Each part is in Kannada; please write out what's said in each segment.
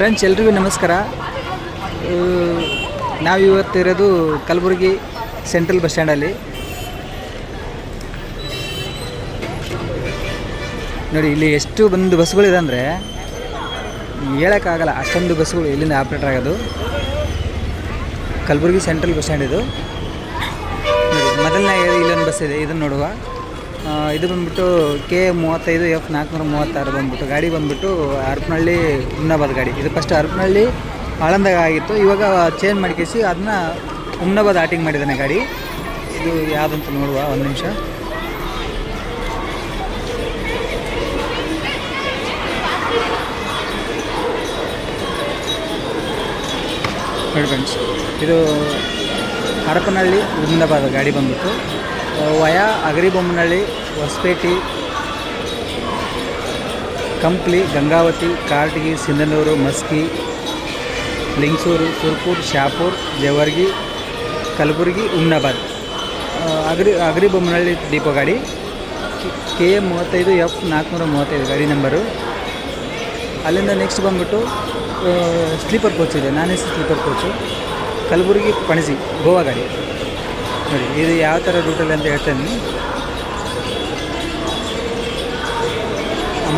ಫ್ರೆಂಡ್ಸ್, ಎಲ್ರಿಗೂ ನಮಸ್ಕಾರ. ನಾವು ನಾವು ಇವತ್ತಿರೋದು ಕಲಬುರಗಿ ಸೆಂಟ್ರಲ್ ಬಸ್ ಸ್ಟ್ಯಾಂಡಲ್ಲಿ. ನೋಡಿ, ಇಲ್ಲಿ ಎಷ್ಟು ಬಂದು ಬಸ್ಗಳಿದೆ ಅಂದರೆ ಹೇಳೋಕ್ಕಾಗಲ್ಲ, ಅಷ್ಟೊಂದು ಬಸ್ಗಳು ಇಲ್ಲಿಂದ ಆಪ್ರೇಟ್ ಆಗೋದು. ಕಲಬುರಗಿ ಸೆಂಟ್ರಲ್ ಬಸ್ ಸ್ಟ್ಯಾಂಡ್ ಇದು. ನೋಡಿ, ಮೊದಲನೇ ಇಲ್ಲೊಂದು ಬಸ್ ಇದೆ, ಇದನ್ನು ನೋಡುವ. ಇದು ಬಂದ್ಬಿಟ್ಟು ಕೆ ಮೂವತ್ತೈದು ಎಫ್ ನಾಲ್ಕುನೂರ ಮೂವತ್ತಾರು ಬಂದ್ಬಿಟ್ಟು, ಗಾಡಿ ಬಂದ್ಬಿಟ್ಟು ಹರಪನಹಳ್ಳಿ ಹುಮ್ನಾಬಾದ್ ಗಾಡಿ. ಇದು ಫಸ್ಟ್ ಹರಪನಹಳ್ಳಿ ಆಳಂದಾಗ ಆಗಿತ್ತು ಇವಾಗ ಚೇಂಜ್ ಮಾಡಿಕೇಸಿ ಅದನ್ನ ಹುಮ್ನಾಬಾದ್ ಆಟಿಂಗ್ ಮಾಡಿದ್ದಾನೆ ಗಾಡಿ. ಇದು ಯಾವುದಂತ ನೋಡುವ, ಒಂದು ನಿಮಿಷ. ನೋಡಿ ಫ್ರೆಂಡ್ಸ್ ಇದು ಹರಪನಹಳ್ಳಿ ಹುಮ್ನಾಬಾದ್ ಗಾಡಿ ಬಂದ್ಬಿಟ್ಟು, via Hagaribommanahalli Hosapete, Kampli, Gangavathi, Karatagi, Sindhanur, Maski, Lingasugur Surpur Shahpur Jevargi, Kalaburagi, Humnabad. Agri agri Bommanahalli depot ಗಾಡಿ. ಕೆ ಎ ಮೂವತ್ತೈದು, ಎಫ್ ನಾಲ್ಕುನೂರ ಮೂವತ್ತೈದು ಗಾಡಿ ನಂಬರು. ಅಲ್ಲಿಂದ ನೆಕ್ಸ್ಟ್ ಬಂದುಬಿಟ್ಟು ಸ್ಲೀಪರ್ ಕೋಚ್ ಇದೆ. ನಾನೇ ಸ್ಲೀಪರ್ ಕೋಚು. ಕಲಬುರಗಿ, ಪಣಜಿ, ಗೋವಾ ಗಾಡಿ. ನೋಡಿ, ಇದು ಯಾವ ಥರ ರೂಟಲ್ಲಿ ಅಂತ ಹೇಳ್ತೇನೆ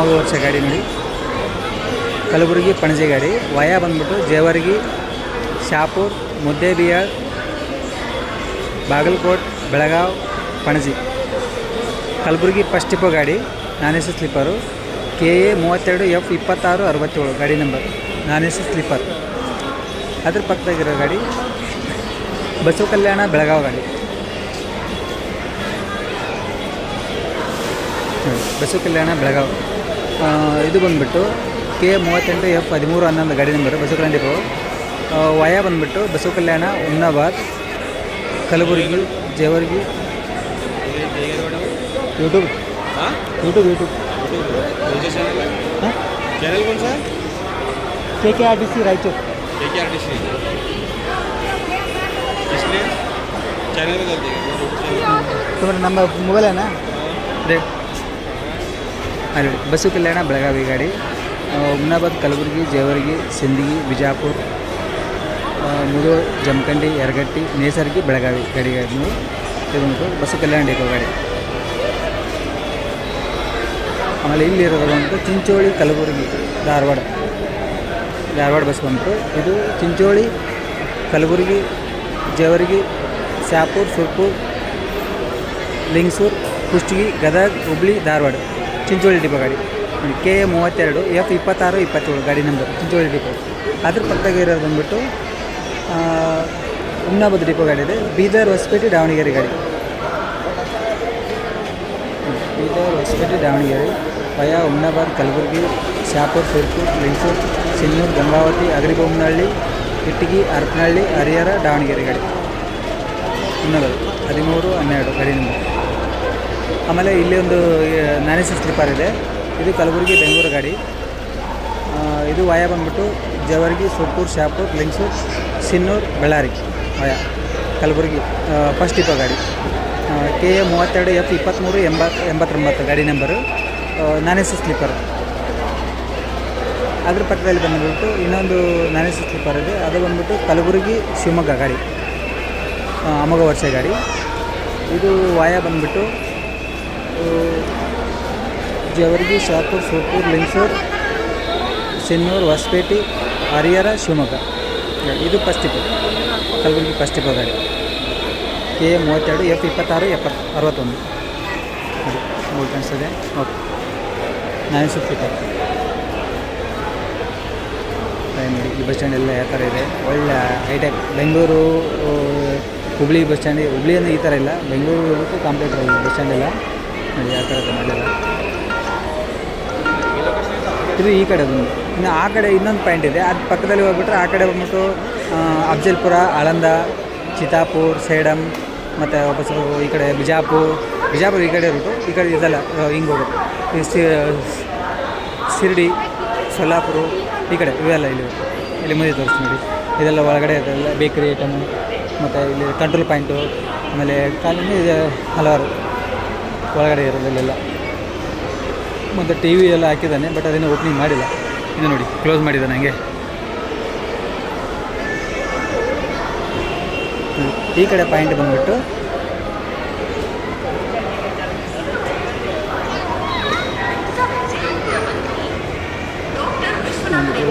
ವರ್ಷ ಗಾಡಿ ನೋಡಿ. ಕಲಬುರಗಿ ಪಣಜಿ ಗಾಡಿ. ವಯಾ ಬಂದ್ಬಿಟ್ಟು ಜೇವರ್ಗಿ, ಶಾಪುರ್, ಮುದ್ದೇಬಿಹಾಳ್, ಬಾಗಲಕೋಟ್, ಬೆಳಗಾವ್, ಪಣಜಿ. ಕಲಬುರಗಿ ಫಸ್ಟ್ ಟಿಪ್ಪು ಗಾಡಿ. Non A sleeper. K A ಮೂವತ್ತೆರಡು ಎಫ್ ಇಪ್ಪತ್ತಾರು ಅರವತ್ತೇಳು ಗಾಡಿ ನಂಬರ್. Non A sleeper. ಅದ್ರ ಪಕ್ಕದಾಗಿರೋ ಗಾಡಿ. ಬಸವ ಕಲ್ಯಾಣ ಬೆಳಗಾವ್ ಗಾಡಿ. ಬಸವ ಕಲ್ಯಾಣ ಬೆಳಗಾವ್. ಇದು ಬಂದ್ಬಿಟ್ಟು ಕೆ ಮೂವತ್ತೆಂಟು ಎಫ್ ಹದಿಮೂರು ಹನ್ನೊಂದು ಗಾಡಿ ನಂಬರು ಬಸವ ಕಲ್ಯಾಣ ಡಿಪೋ ಆ, ವಯ ಬಂದ್ಬಿಟ್ಟು ಬಸವ ಕಲ್ಯಾಣ ಹುಮ್ನಾಬಾದ್ ಕಲಬುರಗಿ ಜೇವರ್ಗಿ ಯೂಟ್ಯೂಬ್ हाँ यूट्यूब यूट्यूब कौन सा चैनल है हाँ चैनल कौन सा है के के आर टी सी रायचूर के के आर टी सी इसलिए चैनल में कर देगा तुम्हारा नंबर मोबाइल है ना दे ಅಲ್ಲಿ ಬಸ್ಸು ಕಲ್ಯಾಣ ಬೆಳಗಾವಿ ಗಾಡಿ. ಉಮ್ನಾಬಾದ್, ಕಲಬುರಗಿ, ಜೇವರ್ಗಿ, ಸಿಂದಗಿ, ಬಿಜಾಪುರ ಮುಧೋಳ್ ಜಮಖಂಡಿ, ಯರಗಟ್ಟಿ, ನೇಸರ್ಗಿ, ಬೆಳಗಾವಿ ಗಾಡಿ ಇದು ಬಂದ್ಬಿಟ್ಟು ಬಸ್ಸು ಕಲ್ಯಾಣ ಡಿಪೋ ಗಾಡಿ. ಆಮೇಲೆ ಇಲ್ಲಿರೋದು ಇರೋದು ಚಿಂಚೋಳಿ, ಕಲಬುರಗಿ, ಧಾರವಾಡ. ಧಾರವಾಡ ಬಸ್ ಬಂತು ಇದು ಚಿಂಚೋಳಿ, ಕಲಬುರಗಿ, ಜೇವರ್ಗಿ ಶಾಪುರ್ ಸುರ್ಪುರ್, ಲಿಂಗಸೂರು, ಕುಷ್ಟಗಿ, ಗದಗ್, ಹುಬ್ಳಿ, ಧಾರವಾಡ. ಚಿಂಚೋಳಿ ಡಿಪೋ ಗಾಡಿ. ಕೆ ಎ ಮೂವತ್ತೆರಡು ಎಫ್ ಇಪ್ಪತ್ತಾರು ಇಪ್ಪತ್ತೇಳು ಗಾಡಿ ನಂಬರ್ ಚಿಂಚೋಳಿ ಡಿಪೋ. ಅದ್ರ ಪಕ್ಕದಾಗ ಇರೋದು ಬಂದ್ಬಿಟ್ಟು ಆ, ಹುಮ್ನಾಬಾದ್ ಡಿಪೋ ಗಾಡಿ ಇದೆ. ಬೀದರ್ ಹೊಸಪೇಟೆ ದಾವಣಗೆರೆ ಗಾಡಿ. ಬೀದರ್ ಹೊಸಪೇಟೆ ದಾವಣಗೆರೆ ವಯಾ ಹುಮ್ನಾಬಾದ್ ಕಲಬುರ್ಗಿ ಶಾಪುರ್ ಸುರ್ಪುರ್ ಲಿಂಗಸೂರು ಸಿನ್ನೂರು ಗಂಗಾವತಿ ಅಗ್ರಿಬೊಮ್ಮನಹಳ್ಳಿ ಇಟ್ಟಗಿ ಹರಪನಹಳ್ಳಿ ಹರಿಹರ ದಾವಣಗೆರೆ ಗಾಡಿ. ಹುಮ್ನಾಬಾದ್ ಹದಿಮೂರು ಹನ್ನೆರಡು ಗಾಡಿ ನಂಬರ್ ಆಮೇಲೆ ಇಲ್ಲಿ ಒಂದು ನಾನೇ ಸ್ಲೀಪರ್ ಇದೆ. ಇದು ಕಲಬುರಗಿ ಬೆಂಗಳೂರು ಗಾಡಿ. ಇದು ವಯ ಬಂದ್ಬಿಟ್ಟು ಜವರ್ಗಿ ಸುರ್ಪುರ್ ಶಾಪೂರ್, ಲಿಂಗ್ಸೂರ್ ಸಿನ್ನೂರು ಬಳ್ಳಾರಿ. ವಯ, ಕಲಬುರಗಿ ಫಸ್ಟ್ ಇಪ್ಪ ಗಾಡಿ. ಕೆ ಎ ಮೂವತ್ತೆರಡು ಎಫ್ ಇಪ್ಪತ್ತ್ಮೂರು ಎಂಬತ್ತು ಎಂಬತ್ತೊಂಬತ್ತು ಗಾಡಿ ನಂಬರು. ನಾನೇಸಿ ಸ್ಲೀಪರ್ ಅದ್ರ ಪಕ್ಕದಲ್ಲಿ ಬಂದ್ಬಿಟ್ಟು ಇನ್ನೊಂದು ನಾನೇಸಿ ಸ್ಲೀಪರ್ ಇದೆ. ಅದು ಬಂದ್ಬಿಟ್ಟು ಕಲಬುರಗಿ, ಶಿವಮೊಗ್ಗ ಗಾಡಿ. ಅಮೋಘ ವರ್ಷ ಗಾಡಿ. ಇದು ವಾಯ ಬಂದ್ಬಿಟ್ಟು ಜೇವರ್ಗಿ, ಶಾಪುರ್, ಸೋಪೂರ್, ಲಿಂಗಸೂರು ಸಿನ್ನೂರು ಹೊಸಪೇಟೆ, ಹರಿಹರ, ಶಿವಮೊಗ್ಗ. ಇದು ಫಸ್ಟ್ ಇಪ್ಪ ಕಲಬುರಗಿ ಫಸ್ಟ್ ಇಪ್ಪ ಗಾಡಿ. ಕೆ ಎ ಮೂವತ್ತೆರಡು ಎಫ್ ಇಪ್ಪತ್ತಾರು ಎಪ್ಪತ್ತು ಅರವತ್ತೊಂದು. ಮೂರು ಕಾಣಿಸ್ತದೆ ಓಕೆ. ನಾನು ಸುತ್ತಿತ್ತು ನೋಡಿ, ಈ ಬಸ್ ಸ್ಟ್ಯಾಂಡ್ ಎಲ್ಲ ಯಾವ ಥರ ಇದೆ? ಒಳ್ಳೆ high tech Bengaluru Hubli bus stand Hubli ಅಂದರೆ ಈ ಥರ ಇಲ್ಲ. ಬೆಂಗಳೂರು ಕಾಂಪ್ಲೇಟ್ ಬಸ್ ಸ್ಟ್ಯಾಂಡ್ ಎಲ್ಲ. ನೋಡಿ ಇದು ಈ ಕಡೆ ಬಂದು. ಇನ್ನು ಆ ಕಡೆ ಇನ್ನೊಂದು ಪಾಯಿಂಟ್ ಇದೆ. ಅದು ಪಕ್ಕದಲ್ಲಿ ಹೋಗ್ಬಿಟ್ರೆ ಆ ಕಡೆ ಬಂದ್ಬಿಟ್ಟು ಅಫ್ಜಲ್ಪುರ, ಆಳಂದ, ಚಿತಾಪುರ್ ಸೇಡಮ್ ಮತ್ತು ವಾಪಸ್ ಈ ಕಡೆ ಬಿಜಾಪುರ್. ಬಿಜಾಪುರ್ ಈ ಕಡೆ ಇರ್ಬಿಟ್ಟು ಈ ಕಡೆ ಇದೆಲ್ಲ ಹಿಂಗೆ ಸಿ- ಶಿರ್ಡಿ, ಸೊಲ್ಲಾಪುರ, ಈ ಕಡೆ ಇವೆಲ್ಲ ಇಲ್ಲಿ ಇಲ್ಲಿ ಮುಂದೆ ತೋರಿಸ್ತೀನಿ ಇದೆಲ್ಲ ಒಳಗಡೆ ಇದೆಲ್ಲ ಬೇಕರಿ ಐಟಮು ಮತ್ತು ಇಲ್ಲಿ ಕಂಟ್ರೋಲ್ ಪಾಯಿಂಟು ಆಮೇಲೆ ಇದೆ ಹಲವಾರು. ಒಳಗಡೆ ಇರೋದಿಲ್ಲ ಮತ್ತು ಟಿ ವಿ ಎಲ್ಲ ಹಾಕಿದ್ದಾನೆ ಬಟ್ ಅದನ್ನು ಓಪನಿಂಗ್ ಮಾಡಿಲ್ಲ. ಇನ್ನು ನೋಡಿ ಕ್ಲೋಸ್ ಮಾಡಿದ್ದಾನೆ ಹಂಗೆ. ಈ ಕಡೆ ಪಾಯಿಂಟ್ ಬಂದುಬಿಟ್ಟು.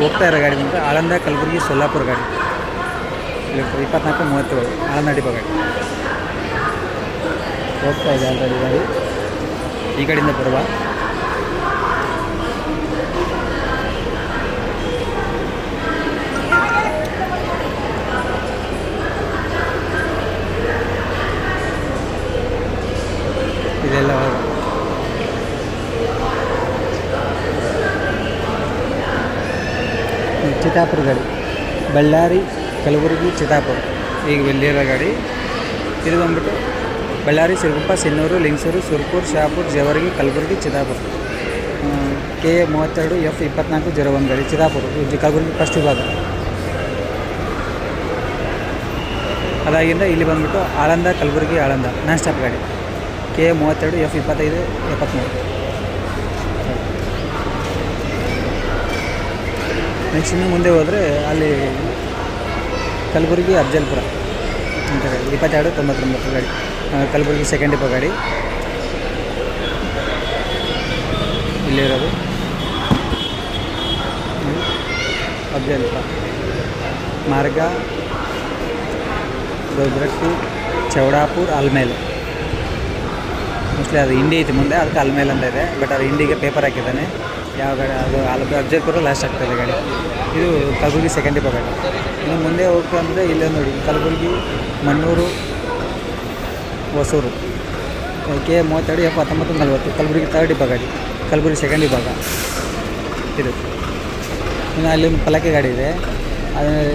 ಹೋಗ್ತಾ ಇರೋ ಗಾಡಿ ಬಂದರೆ ಆಳಂದ ಕಲಬುರಗಿ ಸೊಲ್ಲಾಪುರ ಗಾಡಿ. ಇಪ್ಪತ್ನಾಲ್ಕು ಮೂವತ್ತೇಳು, ಆಳಂದ ಡಿಪೋ ಗಾಡಿ. ಹೋಗ್ತಾ ಇದೆ ಆಲ್ರೆಡಿ ಗಾಡಿ. ಈ ಕಡೆಯಿಂದ ಬರುವ ಇದೆಲ್ಲ ಚಿತ್ತಾಪುರ ಗಾಡಿ ಬಳ್ಳಾರಿ ಕಲಬುರಗಿ ಚಿತ್ತಾಪುರ. ಈಗ ಇಲ್ಲಿರೋ ಗಾಡಿ. ಇದು ಬಂದ್ಬಿಟ್ಟು ಬಳ್ಳಾರಿ, ಸಿರುಗುಪ್ಪ, ಸಿನ್ನೂರು, ಲಿಂಗಸೂರು, ಸುರ್ಪುರ್, ಶಾಪುರ್, ಜವರ್ಗಿ, ಕಲಬುರಗಿ, ಚಿದಾಪುರ. ಕೆ ಎ ಮೂವತ್ತೆರಡು, ಎಫ್ ಇಪ್ಪತ್ನಾಲ್ಕು, ಜೀರೋ ಒಂದು ಗಾಡಿ ಚಿದಾಪುರ. ಇದು ಕಲಬುರಗಿ ಫಸ್ಟ್ ವಿಭಾಗ. ಅದಾಗಿಂದ ಇಲ್ಲಿ ಬಂದ್ಬಿಟ್ಟು ಆಳಂದ, ಕಲಬುರಗಿ, ಆಳಂದ. ನಾನ್ ಸ್ಟಾಪ್ ಗಾಡಿ. ಕೆ ಎ ಮೂವತ್ತೆರಡು, ಎಫ್ ಇಪ್ಪತ್ತೈದು ಎಪ್ಪತ್ತ್ಮೂರು ನೆಕ್ಸ್ಟ್ ಇನ್ನು ಮುಂದೆ ಹೋದರೆ ಅಲ್ಲಿ ಕಲಬುರಗಿ, ಅಫ್ಜಲ್ಪುರ. ಅಂತ ಗಾಡಿ ಇಪ್ಪತ್ತೆರಡು, ತೊಂಬತ್ತೊಂಬತ್ತು ಗಾಡಿ. ಕಲಬುರಗಿ ಸೆಕೆಂಡ್ ಡಿಪೋ ಗಾಡಿ ಇಲ್ಲಿರೋದು ಅಫ್ಜಲ್ಪುರ ಮಾರ್ಗ. ದೊಡ್ರಟ್ಟಿ ಚೌಡಾಪುರ್, ಅಲ್ಮೇಲ್. ಮೋಸ್ಟ್ಲಿ ಅದು ಹಿಂಡಿ ಐತಿ ಮುಂದೆ, ಅದಕ್ಕೆ ಅಲ್ಮೇಲ್ ಅಂತ ಇದೆ. ಬಟ್ ಅದು ಹಿಂಡಿಗೆ ಪೇಪರ್ ಹಾಕಿದ್ದಾನೆ. ಯಾವ ಗಾಡಿ, ಅದು ಅಲ್, ಅಫ್ಜಲ್ಪುರ ಲಾಸ್ಟ್ ಆಗ್ತದೆ ಗಾಡಿ. ಇದು ಕಲಬುರಗಿ ಸೆಕೆಂಡ್ ಡಿಪೋ ಗಾಡಿ ಇನ್ನು ಮುಂದೆ ಹೋಗ್ತಾ ಅಂದರೆ ಇಲ್ಲೇ ನೋಡಿ, ಕಲಬುರಗಿ, ಮಣ್ಣೂರು ಹೊಸೂರು ಕೆ ಮೂವತ್ತೆರಡು, ಎಫ್ ಹತ್ತೊಂಬತ್ತು, ನಲ್ವತ್ತು, ಕಲಬುರಗಿ ತರ್ಡ್ ಡಿಪೋ ಗಾಡಿ ಕಲಬುರಗಿ ಸೆಕೆಂಡ್ ವಿಭಾಗ. ಇದು. ಇನ್ನು ಅಲ್ಲಿ ಪಲ್ಲಕ್ಕಿ ಗಾಡಿ ಇದೆ.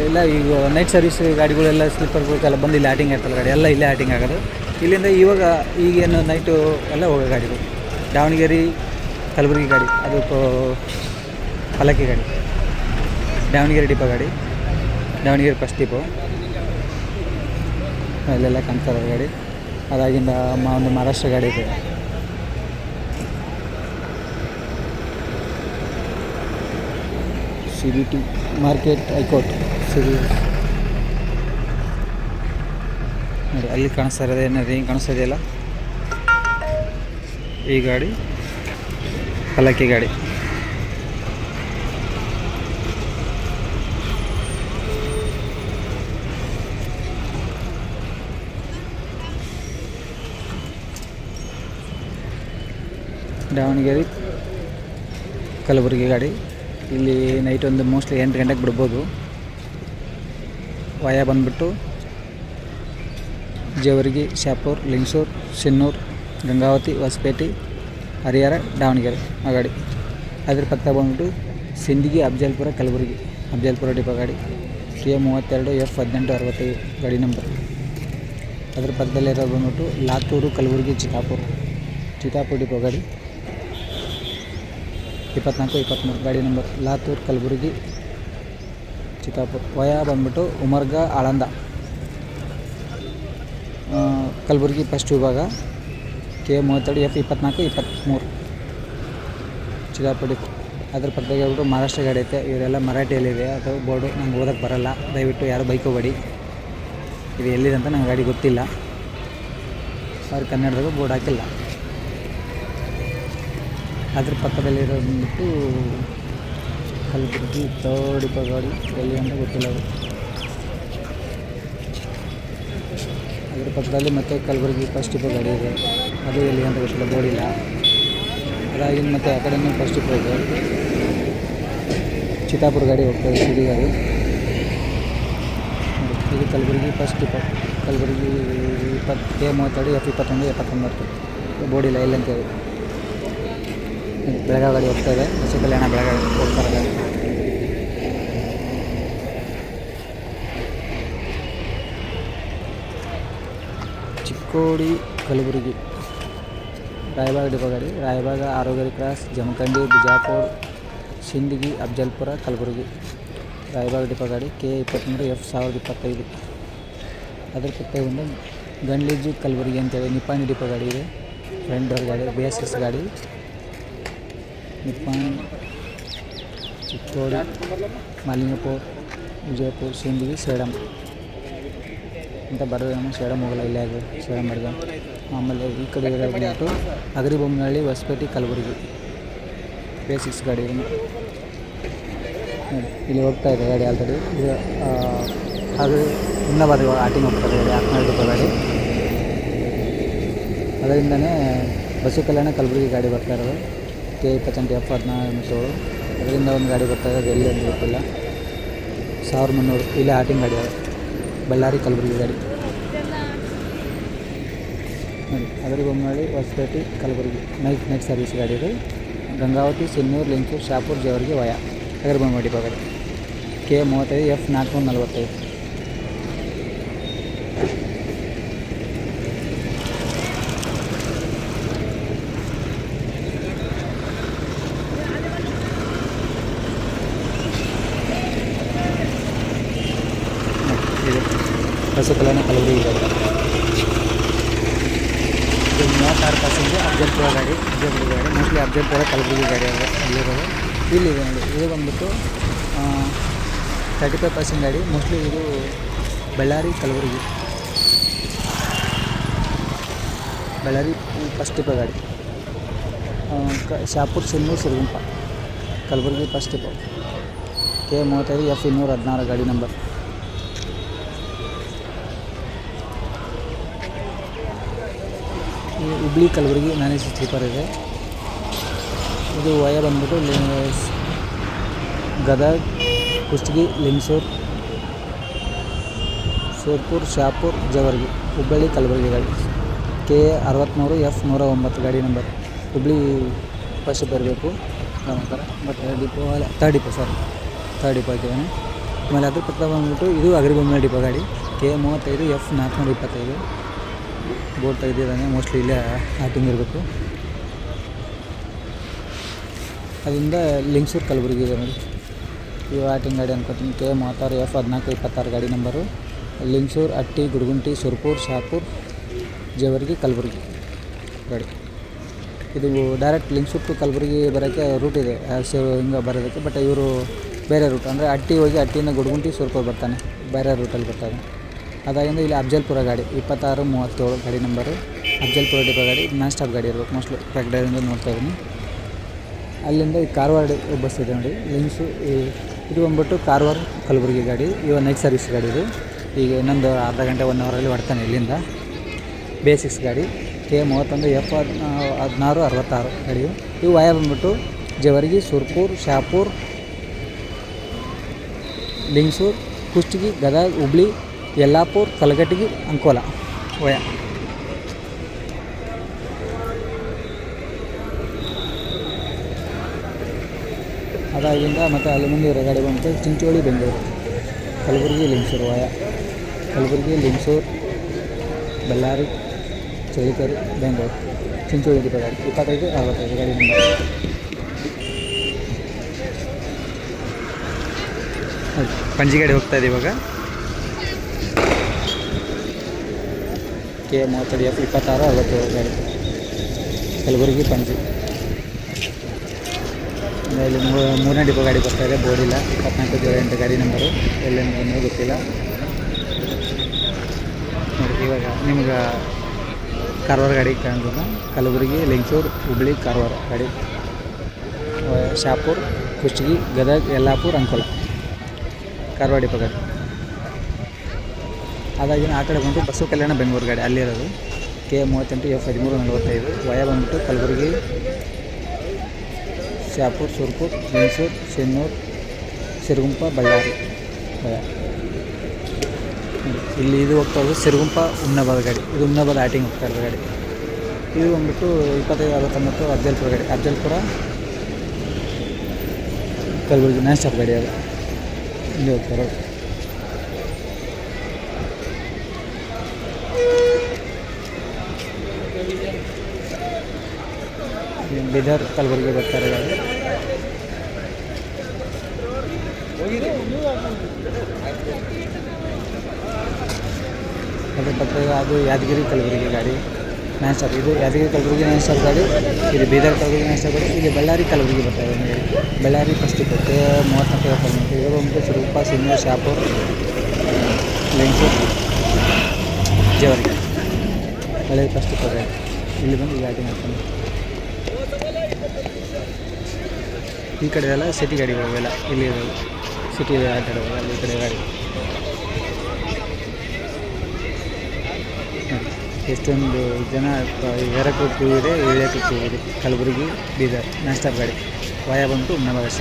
ಎಲ್ಲ ಈಗ ನೈಟ್ ಸರ್ವಿಸ್ ಗಾಡಿಗಳೆಲ್ಲ ಸ್ಲೀಪರ್ಗಳೆಲ್ಲ ಬಂದು ಇಲ್ಲಿ ಆಟಿಂಗ್ ಆಗ್ತಲ್ಲ ಗಾಡಿ, ಎಲ್ಲ ಇಲ್ಲೇ ಆಟಿಂಗ್ ಆಗೋದು. ಇಲ್ಲಿಂದ ಇವಾಗ ಈಗೇನು ನೈಟು ಎಲ್ಲ ಹೋಗೋ ಗಾಡಿಗಳು ದಾವಣಗೆರೆ, ಕಲಬುರಗಿ ಗಾಡಿ, ಅದು ಪಲಕೆ ಗಾಡಿ. ದಾವಣಗೆರೆ ಡಿಪೋ ಗಾಡಿ. ದಾವಣಗೆರೆ ಫಸ್ಟ್ ಡಿಪೋ ಅಲ್ಲೆಲ್ಲ ಕಾಣ್ತಾರೆ ಗಾಡಿ. ಅದಾಗಿಂದ ಒಂದು ಮಹಾರಾಷ್ಟ್ರ ಗಾಡಿ ಇದೆ. C B T market high court. ಸಿರಿ ನೋಡಿ, ಅಲ್ಲಿ ಕಾಣಿಸ್ತಾ ಇರೋದು ಏನಾದ್ರು ಏನು ಕಾಣಿಸ್ತಾ ಇದೆಯಲ್ಲ? ಈ ಗಾಡಿ. ಪಲ್ಲಕ್ಕಿ ಗಾಡಿ. ದಾವಣಗೆರೆ, ಕಲಬುರಗಿ ಗಾಡಿ. ಇಲ್ಲಿ ನೈಟ್ ಒಂದು ಮೋಸ್ಟ್ಲಿ ಎಂಟು ಗಂಟೆಗೆ ಬಿಡ್ಬೋದು. ವಾಯ ಬಂದ್ಬಿಟ್ಟು ಜೇವರ್ಗಿ, ಶಾಪುರ್, ಲಿಂಗ್ಸೂರ್ ಸಿನ್ನೂರು ಗಂಗಾವತಿ, ಹೊಸಪೇಟೆ, ಹರಿಹರ, ದಾವಣಗೆರೆ ಆ ಗಾಡಿ. ಅದ್ರ ಪಕ್ಕ ಬಂದ್ಬಿಟ್ಟು ಸಿಂದಗಿ ಅಫ್ಜಲ್ಪುರ ಕಲಬುರಗಿ ಅಫ್ಜಲ್ಪುರ ಡಿಪೋ ಗಾಡಿ. ಕೆ ಎ ಮೂವತ್ತೆರಡು, ಎಫ್ ಹದಿನೆಂಟು, ಅರವತ್ತೈದು ಗಾಡಿ ನಂಬರ್ ಅದ್ರ ಪಕ್ಕದಲ್ಲಿರೋದು ಬಂದ್ಬಿಟ್ಟು ಲಾತೂರು, ಕಲಬುರಗಿ, ಚಿತ್ತಾಪುರ. ಚಿತ್ತಾಪುರ ಡಿಪೋ ಗಾಡಿ. ಇಪ್ಪತ್ನಾಲ್ಕು ಇಪ್ಪತ್ತ್ಮೂರು ಗಾಡಿ ನಂಬರ್ ಲಾತೂರ್, ಕಲಬುರಗಿ, ಚಿತ್ತಾಪುರ. ವಯ ಬಂದ್ಬಿಟ್ಟು ಉಮರ್ಗ, ಆಳಂದ. ಕಲಬುರಗಿ ಫಸ್ಟ್ ವಿಭಾಗ. ಕೆ ಮೂವತ್ತೆರಡು, ಎಫ್ ಇಪ್ಪತ್ನಾಲ್ಕು ಇಪ್ಪತ್ತ್ಮೂರು ಚಿಕ್ಕಾಪುಡಿ ಅದ್ರ ಪಕ್ಕದಾಗೆ ಹೇಳ್ಬಿಟ್ಟು ಮಹಾರಾಷ್ಟ್ರ ಗಾಡಿ ಐತೆ. ಇವರೆಲ್ಲ ಮರಾಠಿಯಲ್ಲಿದೆ ಅದು ಬೋರ್ಡು ನಂಗೆ ಓದಕ್ಕೆ ಬರಲ್ಲ. ದಯವಿಟ್ಟು ಯಾರು ಬೈಕ್ ಹೋಗಬೇಡಿ. ಇದು ಎಲ್ಲಿದೆ ಅಂತ ನಂಗೆ ಗಾಡಿ ಗೊತ್ತಿಲ್ಲ. ಅವ್ರು ಕನ್ನಡದಾಗ ಬೋರ್ಡ್ ಹಾಕಿಲ್ಲ. ಅದ್ರ ಪಕ್ಕದಲ್ಲಿರೋದು ಬಂದ್ಬಿಟ್ಟು ಕಲಬುರಗಿ, ತೋಡಿ ಪಗೋಡಿ ಗಾಡಿ ಎಲ್ಲಿ ಅಂತ ಗೊತ್ತಿಲ್ಲ ಅದು. ಅದ್ರ ಪಕ್ಕದಲ್ಲಿ ಮತ್ತೆ ಕಲಬುರ್ಗಿ ಫಸ್ಟ್ ಗಾಡಿ ಇದೆ. ಅದು ಎಲ್ಲಿ ಅಂತ ಗೊತ್ತಿಲ್ಲ ಬೋರ್ಡಿಲ್ಲ ಅದಾಗಿನ ಮತ್ತೆ ಆ ಕಡೆನೂ ಫಸ್ಟ್ ಇದೆ. ಚಿತ್ತಾಪುರ ಗಾಡಿ ಹೋಗ್ತದೆ ಸಿಡಿ ಗಾಡಿ. ಇದು ಕಲಬುರಗಿ ಫಸ್ಟ್ ಇಪ್ಪ ಕಲಬುರಗಿ ಇಪ್ಪತ್ತು ಕೆ ಮೂವತ್ತೆರಡು ಎಫ್ ಇಪ್ಪತ್ತೊಂದು, ಎಪ್ಪತ್ತೊಂಬತ್ತು. ಬೋಡಿಲ್ಲ ಎಲ್ಲಂತೇಳಿ ಬೆಳಗಾವಿ ಹೋಗ್ತಾ ಇದೆ. ಹಸಿ ಕಲ್ಯಾಣ ಬೆಳಗಾವಿ ಹೋಗ್ತಾರೆ ಗಾಡಿ ಚಿಕ್ಕೋಡಿ ಕಲಬುರಗಿ, ರಾಯಬಾಗ ಡಿಪೋ ಗಾಡಿ, ರಾಯಬಾಗ ಆರೋಗ್ಯ cross, Jamkhandi, Bijapur, Sindagi, Afzalpur, Kalaburagi. Raibag depot K ಇಪ್ಪತ್ತ್ಮೂರು ಎಫ್ ಸಾವಿರದ ಇಪ್ಪತ್ತೈದು. ಅದ್ರ ಪಕ್ಕ ಒಂದು ಗಂಡ್ಲಿಜಿ ಕಲಬುರಗಿ ಅಂತೇಳಿ ನಿಪಾಣಿ ಡಿಪೋ ಗಾಡಿ ಇದೆ. ಫ್ರೆಂಡ್ ಡೋರ್ ಗಾಡಿ, ಬಿ ಎಸ್ ಎಸ್ ಗಾಡಿ. ನಿಪ್ಪಾಣಿ ಚಿಕ್ಕೋಡಿ ಮಲಿಂಗಪುರ್ ವಿಜಯಪುರ ಸಿಂದಗಿ ಸೇಡಂ ಅಂತ ಬರೋದೇನೋ ಸೇಡಮ್ ಸೇಡಂ ಹೋಗಲ್ಲ ಇಲ್ಲೇ ಅದು ಸೇಡಂ ಮಾಡಿದ ಆಮೇಲೆ ಈ ಕಡೆ ಇರೋದು ಅಗರಿಬೊಮ್ಮನಹಳ್ಳಿ ಹೊಸಪೇಟೆ ಕಲಬುರಗಿ ಬೇಸಿಕ್ಸ್ ಗಾಡಿ ಇದು ನೋಡಿ ಇಲ್ಲಿ ಹೋಗ್ತಾ ಇದೆ ಗಾಡಿ ಆಲ್ರೆಡಿ ಇದು ಅದು ಇನ್ನ ಇವಾಗ ಆಟಿಂಗ್ ಹೋಗ್ತದೆ ಗಾಡಿ ಹದಿನಾರು ರೂಪಾಯಿ ಗಾಡಿ ಅದರಿಂದನೇ ಬಸ್ಸು ಕಲ್ಯಾಣ ಕಲಬುರಗಿ ಗಾಡಿ ಬರ್ತಾ ಇರೋದು ಕೆ ಇಪ್ಪತ್ತೆಂಟು ಎಫ್ ಹದಿನಾರು ಎಂಟೇಳು ಅದರಿಂದ ಒಂದು ಗಾಡಿ ಬರ್ತದೆ ಅದು ಎಲ್ಲಿ ಅಂತ ಗೊತ್ತಿಲ್ಲ. ಸಾವಿರದ ಮುನ್ನೂರು ಇಲ್ಲೇ ಆಟಿಂಗ್ ಗಾಡಿ ಅದು. ಬಳ್ಳಾರಿ ಕಲಬುರಗಿ ಗಾಡಿ. ನೋಡಿ ಅದರ Bommanahalli Hosapete, Kalaburagi. Night night service ಗಾಡಿ ಇದು. ಗಂಗಾವತಿ ಸಿನ್ನೂರು ಲಿಂಚೂರು ಶಾಪುರ್ ಜೇವರ್ಗಿ ವಯ. ಅದರ ಬೊಮ್ಮಡಿ ಗಾಡಿ ಕೆ ಮೂವತ್ತೈದು ಎಫ್ ನಾಲ್ಕುನೂರ ನಲ್ವತ್ತೈದು ಇದು ಬಸ್ಸು ಕಲ್ಯಾಣ ಕಲಬುರಗಿ ಗಾಡಿ ಇದು ಮೂವತ್ತಾರು ಪರ್ಸೆಂಟ್ ಅಫ್ಜಲ್ಪುರ ಗಾಡಿ ಅಫ್ಜಲ್ಪುರ ಅಫ್ಜಲ್ಪುರ ಕಲಬುರಗಿ ಗಾಡಿ ಅದು ಅಲ್ಲಿರೋದು ಇಲ್ಲಿದೆ ನೋಡಿ ಇದು ಬಂದ್ಬಿಟ್ಟು ತರ್ಟಿ ಫೈವ್ ಪರ್ಸೆಂಟ್ ಗಾಡಿ. ಮೋಸ್ಟ್ಲಿ ಇದು ಬಳ್ಳಾರಿ, ಕಲಬುರಗಿ. ಬಳ್ಳಾರಿ ಫಸ್ಟ್ ಟಿಪ ಗಾಡಿ. ಕ, ಶಾಪುರ್ ಸಿನ್ನೂರು ಸಿರುಗುಂಪ. ಕಲಬುರಗಿ ಫಸ್ಟ್ ಟಿಪ ಕೆ ಮೂವತ್ತೈದು, ಎಫ್ ಇನ್ನೂರ ಹದಿನಾರು ಗಾಡಿ ನಂಬರ್ ಹುಬ್ಳಿ, ಕಲಬುರಗಿ ನಾನೇ ಸ್ಲೀಪರ್ ಇದೆ. ಇದು ವಯ ಬಂದ್ಬಿಟ್ಟು ಗದಗ್ ಕುಷ್ಟಗಿ, ಲಿಂಗಸೂರು ಶೇರ್ಪುರ್ ಶಾಪುರ್, ಜವರ್ಗಿ, ಹುಬ್ಬಳ್ಳಿ, ಕಲಬುರಗಿ ಗಾಡಿ. ಕೆ ಅರವತ್ತ್ಮೂರು ಎಫ್ ನೂರ ಒಂಬತ್ತು ಗಾಡಿ ನಂಬರ್. ಹುಬ್ಬಳ್ಳಿ ಫಸ್ಟ್ ಬರಬೇಕು ನಂತರ ಬಟ್ ಡಿಪೋ ಅಲ್ಲ third depot sir third depot ಹಾಕಿದ್ದಾನೆ ಆಮೇಲೆ ಅದ್ರ ಪಕ್ಕ ಬಂದ್ಬಿಟ್ಟು ಇದು ಅಗ್ರಿಬೊಮ್ಮೆ ಡಿಪೋ ಗಾಡಿ. ಕೆ ಮೂವತ್ತೈದು, ಎಫ್ ನಾಲ್ಕುನೂರ ಇಪ್ಪತ್ತೈದು. ಬೋರ್ಡ್ ತೆಗೆದಿದ್ದಾನೆ. ಮೋಸ್ಟ್ಲಿ ಇಲ್ಲೇ ಆಟಿಂಗ್ ಇರಬೇಕು ಅದರಿಂದ ಲಿಂಗ್ಸೂರು ಕಲಬುರಗಿ ಇದೆ ನೋಡಿ. ಇವು ಆಟಿನ ಗಾಡಿ ಅನ್ಕೋತೀನಿ. ಕೆ ಮೂವತ್ತಾರು ಎಫ್ ಹದಿನಾಲ್ಕು ಇಪ್ಪತ್ತಾರು ಗಾಡಿ ನಂಬರು. ಲಿಂಗ್ಸೂರು, ಅಟ್ಟಿ, ಗುಡುಗುಂಟಿ, ಸುರ್ಪುರ್, ಶಾಪುರ್, ಜೇವರ್ಗಿ, ಕಲಬುರಗಿ ಗಾಡಿ. ಇದು ಡೈರೆಕ್ಟ್ ಲಿಂಗ್ಸೂರು ಟು ಕಲಬುರಗಿ ಬರೋಕ್ಕೆ ರೂಟ್ ಇದೆ. ಹಿಂಗೆ ಬರೋದಕ್ಕೆ. ಬಟ್ ಇವರು ಬೇರೆ ರೂಟ್ ಅಂದರೆ ಅಟ್ಟಿ ಹೋಗಿ ಅಟ್ಟಿಯಿಂದ ಗುಡುಗುಂಟಿ, ಸುರ್ಪುರ್ ಬರ್ತಾನೆ. ಬೇರೆ ರೂಟಲ್ಲಿ ಬರ್ತಾನೆ. ಅದಾಗಿಂದ ಇಲ್ಲಿ ಅಫ್ಜಲ್ಪುರ ಗಾಡಿ. ಇಪ್ಪತ್ತಾರು, ಮೂವತ್ತೇಳು ಗಾಡಿ ನಂಬರು. ಅಫ್ಜಲ್ಪುರ ಡಿಪೋ ಗಾಡಿ. ನಾನ್ ಸ್ಟಾಪ್ ಗಾಡಿ ಇರಬೇಕು. ಮೋಸ್ಟ್ಲಿ ಡ್ರೈವಿಂದ ನೋಡ್ತಾ ಇದ್ದೀನಿ. ಅಲ್ಲಿಂದ ಈ ಕಾರವಾರ ಬಸ್ ಇದೆ ನೋಡಿ. ಲಿಂಕ್ಸು ಇದು ಬಂದ್ಬಿಟ್ಟು ಕಾರವಾರ ಕಲಬುರಗಿ ಗಾಡಿ, ಇವಾಗ ನೈಟ್ ಸರ್ವಿಸ್ ಗಾಡಿ ಇದು. ಈಗ ಇನ್ನೊಂದು ಅರ್ಧ ಗಂಟೆ ಒನ್ ಅವರಲ್ಲಿ ಹೊಡ್ತಾನೆ ಇಲ್ಲಿಂದ. ಬೇಸಿಕ್ಸ್ ಗಾಡಿ ಕೆ ಮೂವತ್ತೊಂದು ಎಫ್ ಹದಿನಾ ಹದಿನಾರು, ಅರವತ್ತಾರು ಗಾಡಿ ಇವು ವಯ ಬಂದ್ಬಿಟ್ಟು ಜವರ್ಗಿ, ಸುರ್ಪುರ್, ಶಾಪೂರ್, ಲಿಂಗ್ಸೂರ್, ಕುಷ್ಟಗಿ, ಗದಗ, ಹುಬ್ಳಿ, ಯಲ್ಲಾಪುರ್, ಕಲಘಟಗಿ, ಅಂಕೋಲ. ವಯ ಅದಾಗಿಂದ ಮತ್ತು ಅಲ್ಲಿ ಮುಂದೆ ಹೊರಗಡೆ ಬಂದು ಚಿಂಚೋಳಿ, ಬೆಂಗಳೂರು. ಕಲಬುರಗಿ, ಲಿಂಗಸೂರು, ವಾಯ. ಕಲಬುರಗಿ, ಲಿಂಗಸೂರು, ಬಳ್ಳಾರಿ, ಚಳ್ಳಕೆರೆ, ಬೆಂಗಳೂರು. ಚಿಂಚೋಳಿ ದೀಪ ಗಾಡಿ. ಇಪ್ಪತ್ತೈದು, ಅರವತ್ತೈದು ಗಾಡಿ ನಂಬರ್ ಪಂಜಿಗಾಡಿ ಹೋಗ್ತಾ ಇದೆ ಇವಾಗ. ಕೆ ಮೂವತ್ತೈದು ಎಫ್ ಇಪ್ಪತ್ತಾರು, ಅರವತ್ತೇಳು ಗಾಡಿ. ಕಲಬುರಗಿ ಪಂಜಿ ಮೂ- ಮೂರನೇ ಡಿಪೋ ಗಾಡಿ ಬರ್ತಾ ಇದೆ, ಬೋರ್ಡಿಲ್ಲ. ಇಪ್ಪತ್ನಾಲ್ಕು ಜೀರೋ ಎಂಟು ಗಾಡಿ ನಂಬರು ಎಲ್ಲೇನು ಬಂದು ಗೊತ್ತಿಲ್ಲ. ನೋಡಿ, ಇವಾಗ ನಿಮ್ಗೆ ಕಾರವಾರ ಗಾಡಿ ಕಾಣ್ಬೋದು ಕಲಬುರಗಿ ಲಿಂಗಸೂರು ಹುಬ್ಳಿ, ಕಾರವಾರ ಗಾಡಿ. ಶಾಪುರ್, ಕುಷ್ಟಗಿ, ಗದಗ್, ಯಲ್ಲಾಪುರ್, ಅಂಕೋಲ. ಕಾರವಾರ ಡಿಪೋ ಗಾಡಿ. ಅದಾಗಿನ ಆ ಕಡೆ ಬಂದು ಬಸವ ಕಲ್ಯಾಣ ಬೆಂಗಳೂರು ಗಾಡಿ, ಅಲ್ಲಿರೋದು. ಕೆ ಮೂವತ್ತೆಂಟು ಎಫ್ ಹದಿಮೂರು ನಲವತ್ತೈದು. ವಯ ಬಂದ್ಬಿಟ್ಟು ಕಲಬುರಗಿ ಶಾಪುರ್, ಸುರ್ಪುರ್, ಮೈಸೂರು, ಚೆನ್ನೂರು, ಸಿರುಗುಂಪ, ಬಳ್ಳಾರಿ. ಇಲ್ಲಿ ಇದು ಹೋಗ್ತಾ ಇರೋದು ಸಿರುಗುಂಪ ಉಮ್ನಾಬಾದ್ ಗಾಡಿ. ಇದು ಉಮ್ನಾಬಾದ್ ಆಟಿಂಗ್ ಹೋಗ್ತಾ ಇರೋದು ಗಾಡಿ. ಇದು ಬಂದ್ಬಿಟ್ಟು ಇಪ್ಪತ್ತೈದು, ಅರವತ್ತೊಂಬತ್ತು ಅಫ್ಜಲ್ಪುರ ಗಾಡಿ. ಅಫ್ಜಲ್ಪುರ, ಕಲಬುರಗಿ ನಾನ್ ಸ್ಟಾಪ್ ಗಾಡಿ ಅದು. ಇಲ್ಲಿ ಹೋಗ್ತಾ ಇರೋದು. ಬೀದರ್ ಕಲಬುರಗಿ ಬರ್ತಾರೆ ಅದ್ರ ಪಕ್ಕ ಅದು ಯಾದಗಿರಿ ಕಲಬುರಗಿ ಗಾಡಿ. ನಾನ್ ಸರ್ ಇದು ಯಾದಗಿರಿ ಕಲಬುರಗಿ ನಾನ್ ಸ್ಟಾಪ್ ಗಾಡಿ, ಇದು ಬೀದರ್ ಕಲಬುರಗಿ ನಾನ್ ಸ್ಟಾಪ್ ಗಾಡಿ ಇಲ್ಲಿ ಬಳ್ಳಾರಿ ಕಲಬುರಗಿ ಬರ್ತಾ ಇದೆ ನೋಡಿ ಬಳ್ಳಾರಿ ಫಸ್ಟ್ ಇಪ್ಪತ್ತು, ಮೂವತ್ನಾಲ್ಕು ಇದು ಬಂದ್ಬಿಟ್ಟು ಸ್ವರೂಪ ಸಿನಿಮಾ ಶಾಪು ಲಿಂಗಸೂರು ಜವರಿಗೆ. ಬಳ್ಳಾರಿ ಫಸ್ಟ್ ಗಾಡಿ. ಇಲ್ಲಿ ಬಂದು ಗಾಡಿ ಮಾಡ್ಕೊಂಡು. ಈ ಕಡೆ ಎಲ್ಲ ಸಿಟಿ ಗಾಡಿಗಳು ಇವೆಲ್ಲ ಇಲ್ಲಿ ಸಿಟಿ ಆಟಾಡೋದು ಈ ಕಡೆ ಗಾಡಿ. ಎಷ್ಟೊಂದು ಜನ ಏರಕ್ಕೂ ಕ್ಯೂ ಇದೆ ಇಳಿಯೋಕ್ಕೂ ಕ್ಯೂ ಇದೆ. ಕಲಬುರಗಿ, ಬೀದರ್, ನಾನ್ ಸ್ಟಾಪ್ ಗಾಡಿ. ವಾಯ ಬಂತು ನವಗರ್ಷ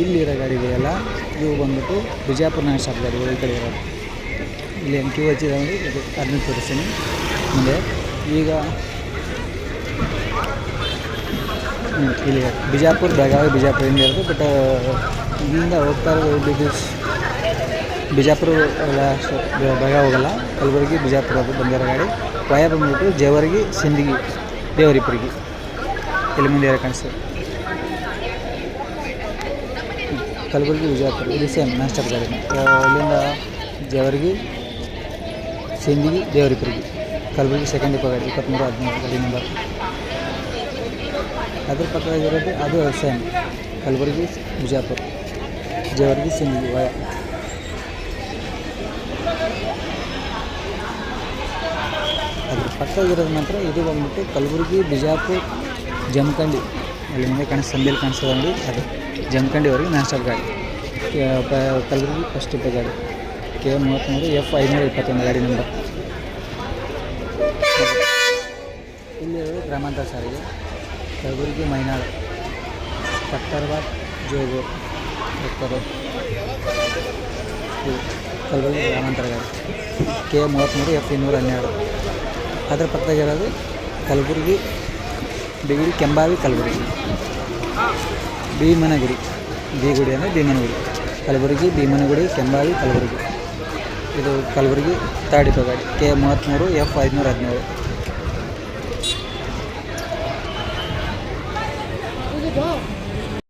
ಇಲ್ಲಿರೋ ಗಾಡಿಗಳೆಲ್ಲ, ಇವು ಬಂದ್ಬಿಟ್ಟು ಬಿಜಾಪುರ ನಾನ್ ಸ್ಟಾಪ್ ಗಾಡಿಗಳು ಈ ಕಡೆ ಇರೋದು. ಇಲ್ಲಿ ಏನು ಕ್ಯೂ ಹಚ್ಚಿದಾವೆ ಇದು ಅದನ್ನ ತೋರಿಸ್ತೀನಿ. ಮುಂದೆ ಈಗ ಇಲ್ಲಿ ಬಿಜಾಪುರ ಬೆಳಗಾವಿ ಬಿಜಾಪುರಿಂದ ಇರೋದು. ಬಟ್ ಇಲ್ಲಿಂದ ಹೋಗ್ತಾ ಇರೋದು ಬಿಜಾಪುರ ಬೆಳಗಾವಿ ಹೋಗಲ್ಲ. ಕಲಬುರಗಿ ಬಿಜಾಪುರ ಅದು ಬಂದಿರೋ ಗಾಡಿ. ವಯ ಬಂದ್ಬಿಟ್ಟು ಜೇವರ್ಗಿ ಸಿಂದಗಿ ದೇವರಿಪುರಿಗೆ. ಇಲ್ಲಿ ಮುಂದೆ ಯಾರು ಕಾಣಿಸ್ತದೆ ಹ್ಮ್, ಕಲಬುರಗಿ ಬಿಜಾಪುರ ಇದು ಸೇಮ್ ನಾನ್ ಸ್ಟಾಪ್ ಗಾಡಿ ಇಲ್ಲಿಂದ ಜೇವರ್ಗಿ ಸಿಂದಗಿ ದೇವರಿಪುರಿಗೆ ಕಲಬುರಗಿ ಸೆಕೆಂಡ್ ಡಿಪೋ ಗಾಡಿ ಇಪ್ಪತ್ತ್ಮೂರು ಹದಿನೈದು ಗಾಡಿ ನಂಬರ್ ಅದ್ರ ಪಕ್ಕದಾಗಿರೋದು ಅದು ಸೇಮ್ ಕಲಬುರಗಿ, ಬಿಜಾಪುರ. ಜೇವರ್ಗಿ, ಸಿಂದಿಗಿ, ವಯ. ಅದ್ರ ಪಕ್ಕದಾಗಿರೋದು ಮಾತ್ರ ಇದು ಬಂದ್ಬಿಟ್ಟು ಕಲಬುರಗಿ, ಬಿಜಾಪುರ, ಜಮಖಂಡಿ. ಅಲ್ಲಿ ಮುಂದೆ ಕಾಣಿಸ್, ಸಂದೇಲಿ ಕಾಣಿಸ್ತದೆ ಅದು. ಜಮಖಂಡಿವರೆಗೆ ನಾನ್ ಸ್ಟಾಪ್ ಗಾಡಿ. ಕಲಬುರಗಿ ಫಸ್ಟ್ ಇಪ್ಪ ಕೆ ಮೂವತ್ತ್ಮೂರು, ಎಫ್ ಐನೂರ ಇಪ್ಪತ್ತೊಂದು ಗಾಡಿ ನಂಬರ್. ಇಲ್ಲಿ ಗ್ರಾಮಾಂತರ ಸಾರಿಗೆ. ಕಲಬುರಗಿ, ಮೈನಾಳು ಪಟ್ಟರ್ಬಾದ್ ಜೋಗು ಹೋಗ್ತಾರೆ ಕಲಬುರಗಿ ಗ್ರಾಮಾಂತರ ಗಾಡಿ. ಕೆ ಮೂವತ್ತ್ಮೂರು, ಎಫ್ ಇನ್ನೂರ ಹನ್ನೆರಡು. ಅದರ ಪಕ್ಕದಾಗಿರೋದು ಕಲಬುರಗಿ, ಬಿಗುಡಿ, ಕೆಂಬಾವಿ, ಕಲಬುರಗಿ. ಭೀಮನಗುಡಿ. ಬೀಗುಡಿ ಅಂದರೆ ಭೀಮನಗುಡಿ. ಕಲಬುರಗಿ, ಭೀಮನಗುಡಿ, ಕೆಂಬಾವಿ, ಕಲಬುರಗಿ. ಇದು ಕಲಬುರಗಿ ತಾಡಿಪ ಗಾಡಿ ಕೆ ಮೂವತ್ತ್ಮೂರು ಎಫ್ ಐದುನೂರ ಹದಿನೇಳು.